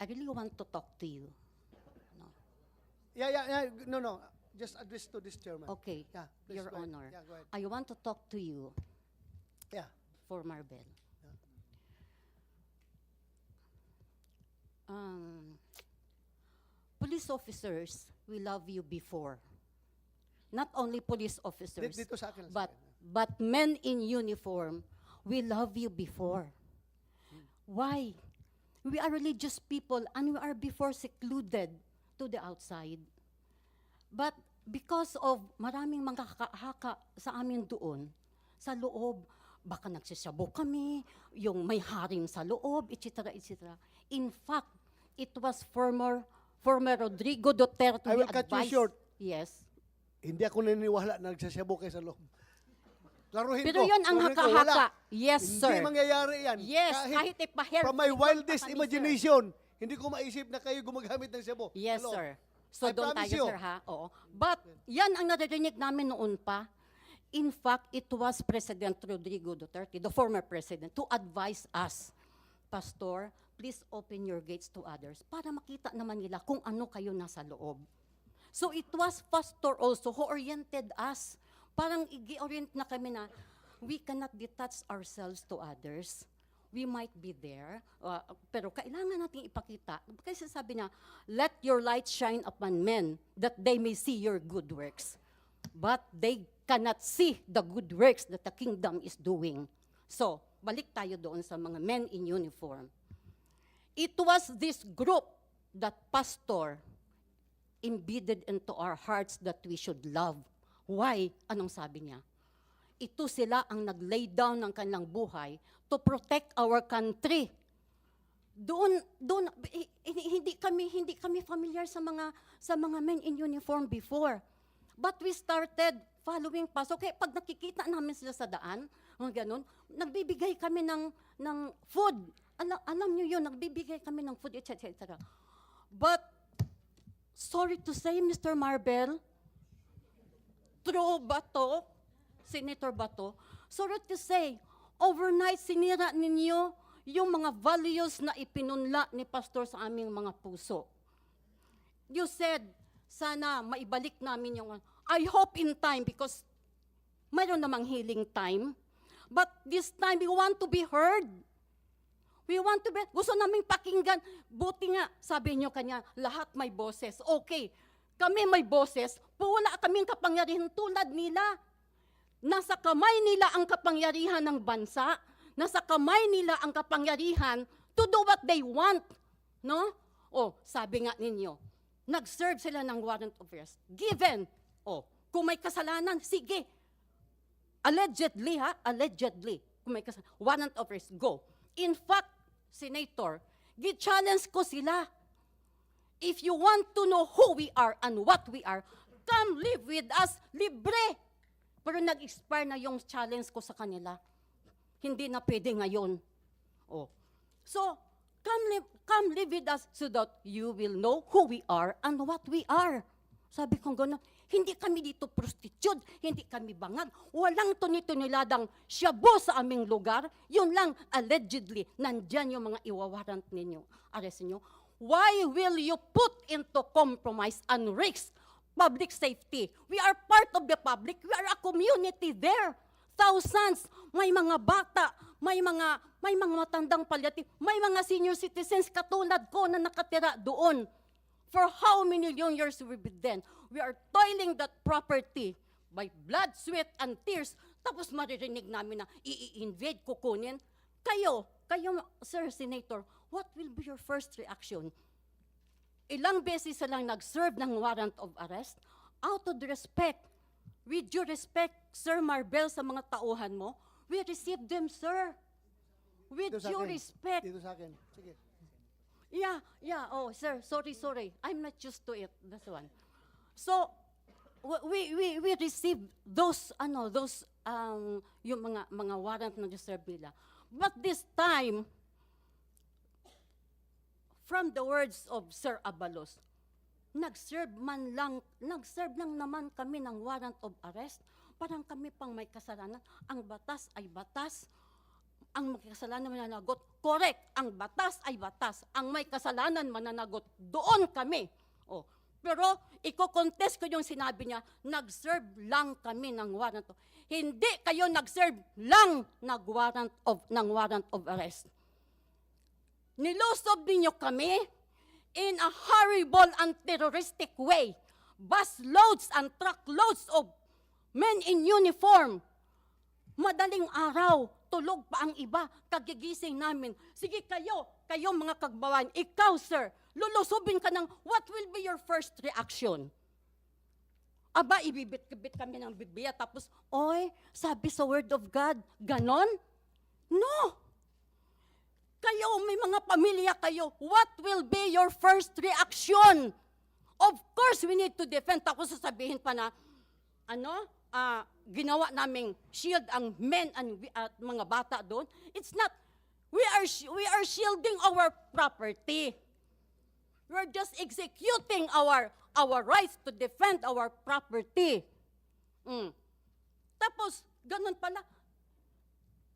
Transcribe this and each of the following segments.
I really want to talk to you. No. Yeah, yeah, yeah. No, no. Just address to this chairman. Okay, Yeah, please Your go ahead. Honor. Yeah, go ahead. I want to talk to you Yeah. for Marbel. Um, police officers, we love you before. Not only police officers, Dito sa akin. but but men in uniform, we love you before. Why? We are religious people and we are before secluded to the outside. But because of maraming mga haka sa amin doon, sa loob, baka nagsisabo kami, yung may haring sa loob, etc., etc. In fact, it was former former Rodrigo Duterte I will cut you short. Yes. Hindi ako naniniwala na nagsasyabo kayo sa loob. Klaruhin Pero ko. yun ang klaruhin ko, haka-haka. Yes, Hindi sir. mangyayari yan. Yes, kahit ipa-hair From my wildest kami, sir. imagination, hindi ko maisip na kayo gumagamit ng sabo. Yes, Hello. sir. So I doon promise tayo, you. sir, ha? Oo. But, yan ang naririnig namin noon pa. In fact, it was President Rodrigo Duterte, the former president, to advise us, Pastor, please open your gates to others para makita naman nila kung ano kayo nasa loob. So it was Pastor also who oriented us. Parang i-orient na kami na we cannot detach ourselves to others. We might be there, uh, pero kailangan nating ipakita. Kasi sabi niya, let your light shine upon men that they may see your good works. But they cannot see the good works that the kingdom is doing. So, balik tayo doon sa mga men in uniform. It was this group that pastor embedded into our hearts that we should love. Why? Anong sabi niya? Ito sila ang nag-lay down ng kanilang buhay to protect our country. Doon doon hindi kami hindi kami familiar sa mga sa mga men in uniform before. But we started following pasok. Kaya pag nakikita namin sila sa daan, mga ganun, nagbibigay kami ng ng food. Alam, alam niyo yun, nagbibigay kami ng food, etc. etc. But sorry to say, Mr. Marvel, true ba to? Senator Bato, sorry to say, overnight sinira ninyo yung mga values na ipinunla ni Pastor sa aming mga puso. You said, sana maibalik namin yung, I hope in time because mayroon namang healing time. But this time, we want to be heard. We want to be, gusto naming pakinggan. Buti nga, sabi niyo kanya, lahat may boses. Okay, kami may boses, wala kaming kapangyarihan tulad nila. Nasa kamay nila ang kapangyarihan ng bansa. Nasa kamay nila ang kapangyarihan to do what they want. No? O, sabi nga ninyo, nag-serve sila ng warrant of arrest. Given. O, kung may kasalanan, sige. Allegedly, ha? Allegedly. Kung may kasalanan. Warrant of arrest, go. In fact, Senator, gi-challenge ko sila. If you want to know who we are and what we are, come live with us, libre. Pero nag-expire na yung challenge ko sa kanila. Hindi na pwede ngayon. Oh. So, come live, come live with us so that you will know who we are and what we are. Sabi ko gano'n, hindi kami dito prostitute, hindi kami bangag, walang tunituniladang shabu sa aming lugar, yun lang, allegedly, nandyan yung mga iwawarant ninyo, arrest ninyo. Why will you put into compromise and risk public safety? We are part of the public, we are a community there. Thousands, may mga bata, may mga may mga matandang palliative, may mga senior citizens katulad ko na nakatira doon. For how many long years we be then? We are toiling that property by blood, sweat, and tears. Tapos maririnig namin na i-invade, kukunin. Kayo, kayo, Sir Senator, what will be your first reaction? Ilang beses silang nag-serve ng warrant of arrest? Out of respect, with due respect, Sir Marbel, sa mga tauhan mo, we receive them, sir. With Dito sa due akin. respect. Dito sa akin. Sige. Yeah, yeah. Oh, sir, sorry, sorry. I'm not used to it. That's one. So, w- we we we receive those ano, those um yung mga mga warrant na deserve nila. But this time from the words of Sir Abalos, nag-serve man lang, nag-serve lang naman kami ng warrant of arrest. Parang kami pang may kasalanan. Ang batas ay batas. ang may kasalanan mananagot. Correct, ang batas ay batas. Ang may kasalanan mananagot, doon kami. Oh. Pero iko-contest ko yung sinabi niya, nag-serve lang kami ng warrant Hindi kayo nag-serve lang ng warrant of, ng warrant of arrest. Nilusob ninyo kami in a horrible and terroristic way. Busloads and truckloads of men in uniform. Madaling araw, tulog pa ang iba, kagigising namin. Sige kayo, kayo mga kagbawan, ikaw sir, lulusobin ka ng what will be your first reaction? Aba, ibibit-bit kami ng Biblia, tapos, oy, sabi sa Word of God, ganon? No! Kayo, may mga pamilya kayo, what will be your first reaction? Of course, we need to defend. Tapos sasabihin pa na, ano, ah, ginawa naming shield ang men and at mga bata doon. It's not, we are, we are shielding our property. We're just executing our, our rights to defend our property. Mm. Tapos, ganun pala,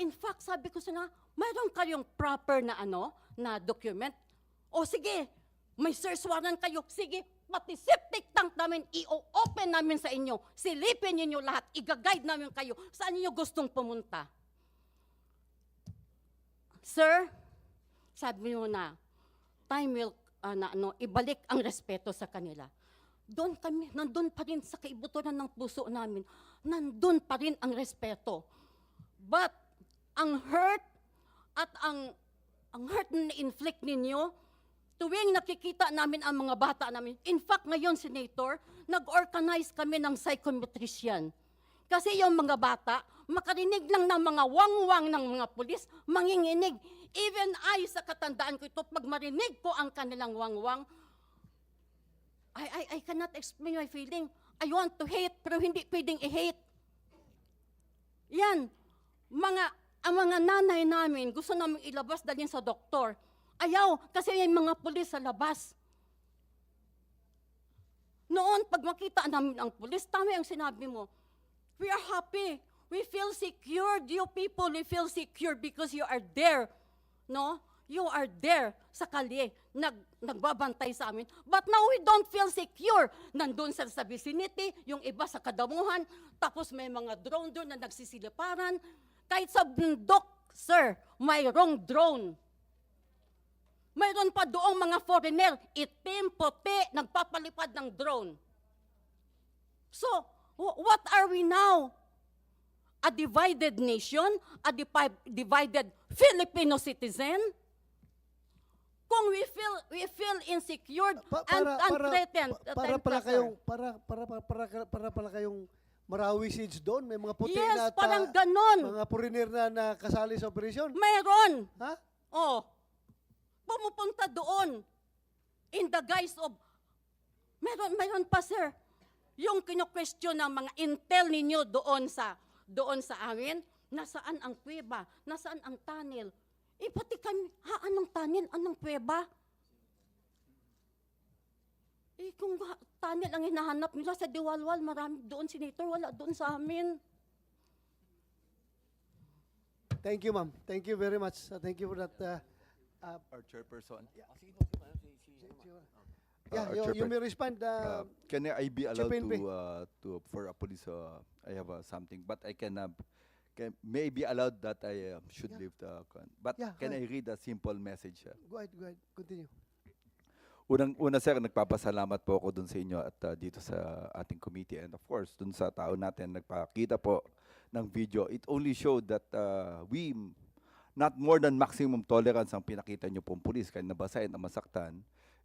In fact, sabi ko sila, mayroon kayong proper na ano, na document. O sige, may search warrant kayo. Sige, pati septic tank namin, i-open namin sa inyo. Silipin ninyo lahat, i-guide namin kayo. Saan niyo gustong pumunta? Sir, sabi mo na, time will, ah, na, ano, ibalik ang respeto sa kanila. Doon kami, nandun pa rin sa kaibuturan ng puso namin, nandun pa rin ang respeto. But, ang hurt at ang ang hurt na inflict ninyo, tuwing nakikita namin ang mga bata namin, in fact, ngayon, Senator, nag-organize kami ng psychometrician. Kasi yung mga bata, makarinig lang ng mga wangwang ng mga pulis, manginginig. Even I, sa katandaan ko ito, pag marinig ko ang kanilang wangwang, I, I, I cannot explain my feeling. I want to hate, pero hindi pwedeng i-hate. Yan, mga, ang mga nanay namin, gusto namin ilabas dalhin sa doktor. Ayaw, kasi may mga pulis sa labas. Noon, pag makita namin ang pulis, tama yung sinabi mo, we are happy. We feel secure. You people, we feel secure because you are there. No? You are there sa kalye, nag, nagbabantay sa amin. But now we don't feel secure. Nandun sa, sa vicinity, yung iba sa kadamuhan, tapos may mga drone doon na nagsisiliparan. Kahit sa bundok, sir, mayroong drone. Mayroon pa doong mga foreigner, itim, puti, nagpapalipad ng drone. So, wh- what are we now? A divided nation? A divided Filipino citizen? Kung we feel we feel insecure Pa- and, para, and para, threatened, pa- para threatened pala kayong, para, para, para, para, para pala kayong Marawi Siege doon, may mga puti Yes, na ta- parang ganon. mga foreigner na nakasali sa operasyon. Mayroon. Ha? Oh, pumupunta doon in the guise of, meron, meron pa sir, yung kino-question ng mga intel ninyo doon sa, doon sa amin, nasaan ang kuweba, nasaan ang tunnel. Eh, pati kami, ha, anong tunnel, anong kuweba? Eh, kung tunnel ang hinahanap nila sa Diwalwal, marami doon, Senator, wala doon sa amin. Thank you, ma'am. Thank you very much. Uh, thank you for that. Uh, uh, Our chairperson. yeah, our you, you may respond. Uh, Uh, can I be allowed Chairperson to, uh, to, for a police, uh, I have uh, something, but I can, uh, can, may be allowed that I uh, should Yeah. leave the, but Yeah, can I read a simple message? uh? go ahead, go ahead. Continue. Unang una sir, nagpapasalamat po ako dun sa inyo at uh, dito sa ating committee and of course dun sa tao natin nagpakita po ng video. It only showed that uh, we not more than maximum tolerance ang pinakita nyo pong pulis kahit nabasahin na masaktan.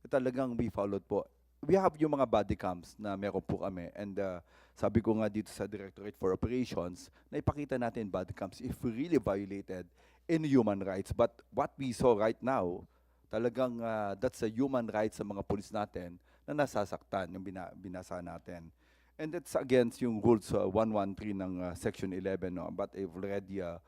Talagang we followed po. We have yung mga body cams na meron po kami and uh, sabi ko nga dito sa Directorate for Operations na ipakita natin body cams if really violated any human rights. But what we saw right now, talagang uh, that's a human rights sa mga pulis natin na nasasaktan yung bina, binasa natin. And it's against yung rules uh, 113 ng uh, Section 11. No? But I've already uh,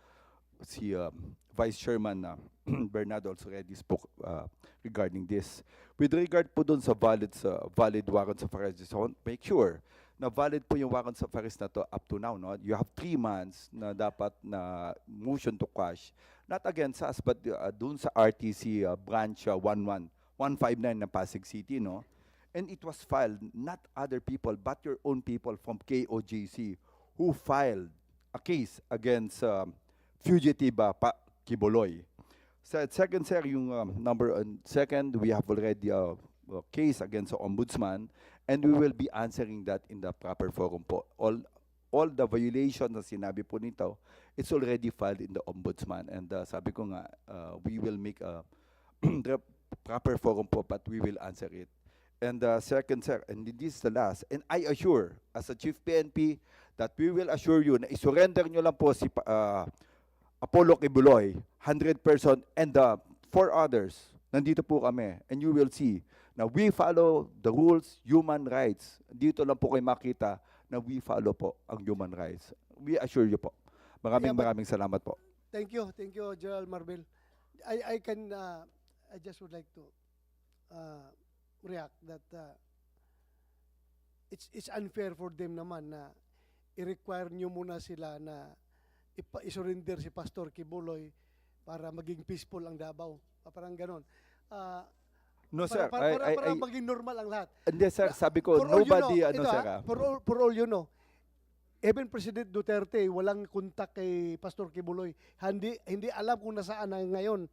si um, Vice Chairman uh, Bernardo also already spoke uh, regarding this. With regard po doon sa valid sa valid warrants of arrest, just make sure na valid po yung warrants of arrest na to up to now. No? You have three months na dapat na motion to quash. Not against us, but uh, doon sa RTC uh, branch uh, 11, 159 ng Pasig City. No? And it was filed not other people but your own people from KOJC who filed a case against um, fugitive uh, pa- Kiboloy. Sa second sir, yung um, number on second, we have already a, a case against the ombudsman and we will be answering that in the proper forum po. All all the violations na sinabi po nito, it's already filed in the ombudsman and uh, sabi ko nga uh, we will make a proper forum po but we will answer it. And uh, second, sir, and this is the last, and I assure, as a Chief PNP, that we will assure you na isurrender nyo lang po si uh, Apollo Kibuloy, 100%, and the four others, nandito po kami, and you will see na we follow the rules, human rights. Dito lang po kayo makita na we follow po ang human rights. We assure you po. Maraming Yeah, maraming salamat po. Thank you, thank you, General Marvel. I, I can, uh, I just would like to uh, react that uh, it's, it's unfair for them naman na i-require nyo muna sila na ipa, isurrender si Pastor Kibuloy para maging peaceful ang Davao. Ah, Parang ganon. Ah, No, para, sir. para, para, I- para I- maging normal ang lahat. Hindi, sir. Sabi ko, For all you nobody, know, ano, ito, sir, ah, ah. for, all, for all you know, even President Duterte, walang kontak kay Pastor Kibuloy. Hindi, hindi alam kung nasaan na ngayon.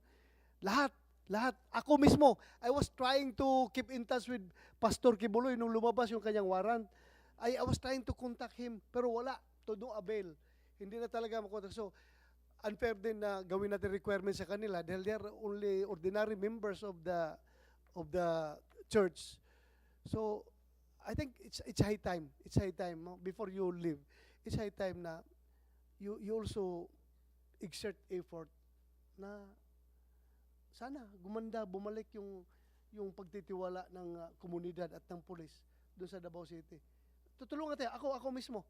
Lahat, lahat. Ako mismo, I was trying to keep in touch with Pastor Kibuloy nung lumabas yung kanyang warrant. I, I was trying to contact him, pero wala. To no avail. Hindi na talaga makontak. So, unfair din na gawin natin requirements sa kanila dahil they are only ordinary members of the of the church. So, I think it's it's high time. It's high time before you leave. It's high time na you you also exert effort na sana gumanda bumalik yung yung pagtitiwala ng uh, komunidad at ng pulis doon sa Davao City. Tutulungan tayo. Ako, ako mismo.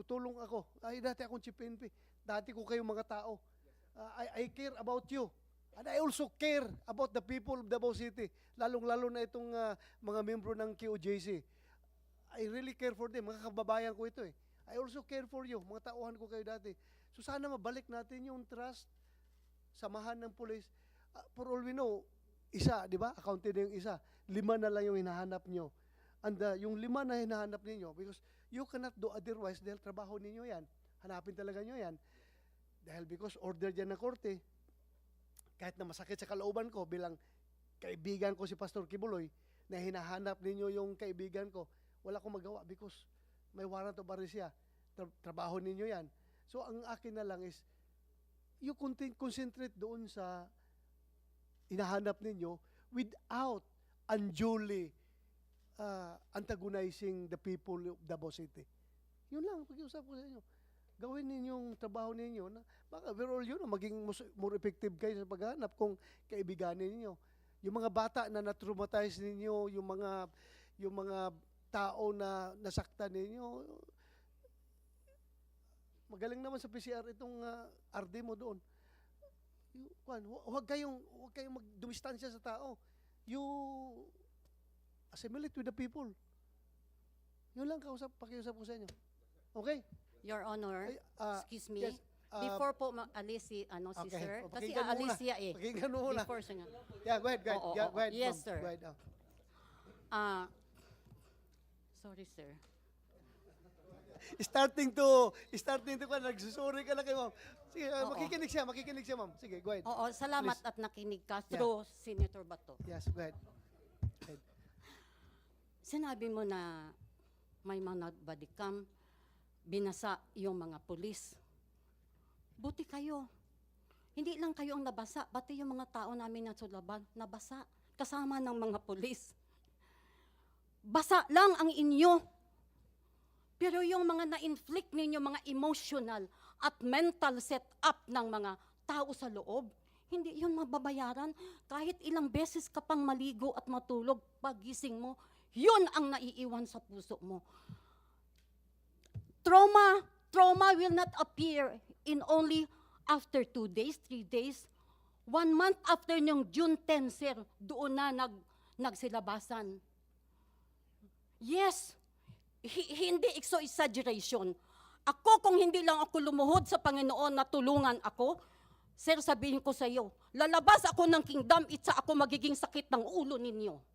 Tutulong ako. Ay, dati akong chief PNP. Dati ko kayo mga tao. Uh, I, I care about you. And I also care about the people of Davao City. Lalong-lalo na itong uh, mga membro ng QJC. I really care for them. Mga kababayan ko ito eh. I also care for you. Mga tauhan ko kayo dati. So sana mabalik natin yung trust, samahan ng police. Uh, for all we know, isa, di ba? Accounted na yung isa. Lima na lang yung hinahanap nyo. And uh, yung lima na hinahanap ninyo, because you cannot do otherwise dahil trabaho ninyo yan. Hanapin talaga nyo yan. Dahil because order dyan ng korte, kahit na masakit sa kalooban ko bilang kaibigan ko si Pastor Kibuloy, na hinahanap ninyo yung kaibigan ko, wala akong magawa because may warrant of arrest siya. Tra- trabaho ninyo yan. So ang akin na lang is, you concentrate doon sa hinahanap ninyo without unduly uh, antagonizing the people of Davao City. Yun lang, pag-iusap ko sa inyo. Gawin ninyong trabaho ninyo na baka pero all yun, maging more effective kayo sa paghanap kung kaibiganin ninyo. Yung mga bata na na-traumatize ninyo, yung mga yung mga tao na nasaktan ninyo, magaling naman sa PCR itong uh, RD mo doon. Yung, huwag kayong huwag kayong magdumistansya sa tao. You assimilate with the people. Yun lang kausap, pakiusap ko sa inyo. Okay? Your Honor, Ay, ah, excuse me. yes, ah, Before po ma-alis si, ano, si Okay. sir. O, Kasi pakinggan mo aalis muna. siya eh. Pakinggan mo muna. Before siya nga. Yeah, go ahead, go ahead. Oo, yeah, oo, go ahead, yes, ma'am. sir. Go ahead, oh. Ah, sorry, sir. Starting to, starting to ka, nagsusuri ka na kay ma'am. Sige, ah, Oo. makikinig siya, makikinig siya, ma'am. Sige, go ahead. Oo, salamat Please. at nakinig ka through Senator Bato. Yes, go ahead. Sinabi mo na may mga body cam, binasa yung mga pulis. Buti kayo. Hindi lang kayo ang nabasa, pati yung mga tao namin na sulaban, nabasa. Kasama ng mga pulis. Basa lang ang inyo. Pero yung mga na-inflict ninyo, mga emotional at mental setup ng mga tao sa loob, hindi yun mababayaran. Kahit ilang beses ka pang maligo at matulog, pagising mo, yun ang naiiwan sa puso mo. Trauma, trauma will not appear in only after two days, three days, one month after yung June 10, sir, doon na nag, nagsilabasan. Yes, hi- hindi exaggeration. Ako kung hindi lang ako lumuhod sa Panginoon na tulungan ako, sir sabihin ko sa iyo, lalabas ako ng kingdom, itsa ako magiging sakit ng ulo ninyo.